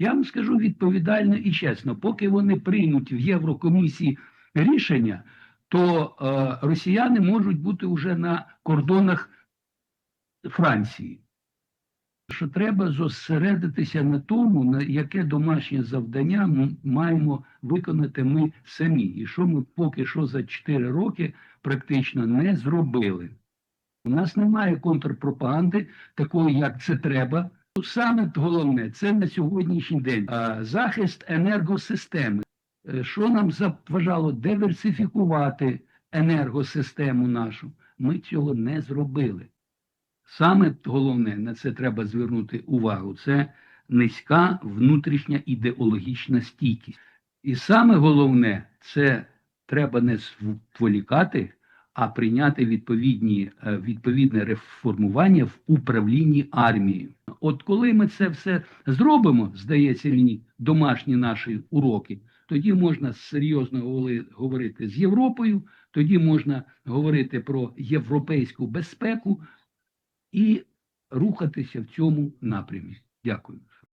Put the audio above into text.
Я вам скажу відповідально і чесно, поки вони приймуть в Єврокомісії рішення, то е, росіяни можуть бути вже на кордонах Франції. Що треба зосередитися на тому, на яке домашнє завдання ми маємо виконати ми самі, і що ми поки що за 4 роки практично не зробили. У нас немає контрпропаганди, такої, як це треба. Саме головне це на сьогоднішній день захист енергосистеми. Е, Що нам заважало диверсифікувати енергосистему нашу? Ми цього не зробили. Саме головне на це треба звернути увагу. Це низька внутрішня ідеологічна стійкість. І саме головне, це треба не зволікати, а прийняти відповідні, е, відповідне реформування в управлінні армією. От коли ми це все зробимо, здається мені, домашні наші уроки, тоді можна серйозно говорити з Європою, тоді можна говорити про європейську безпеку і рухатися в цьому напрямі. Дякую.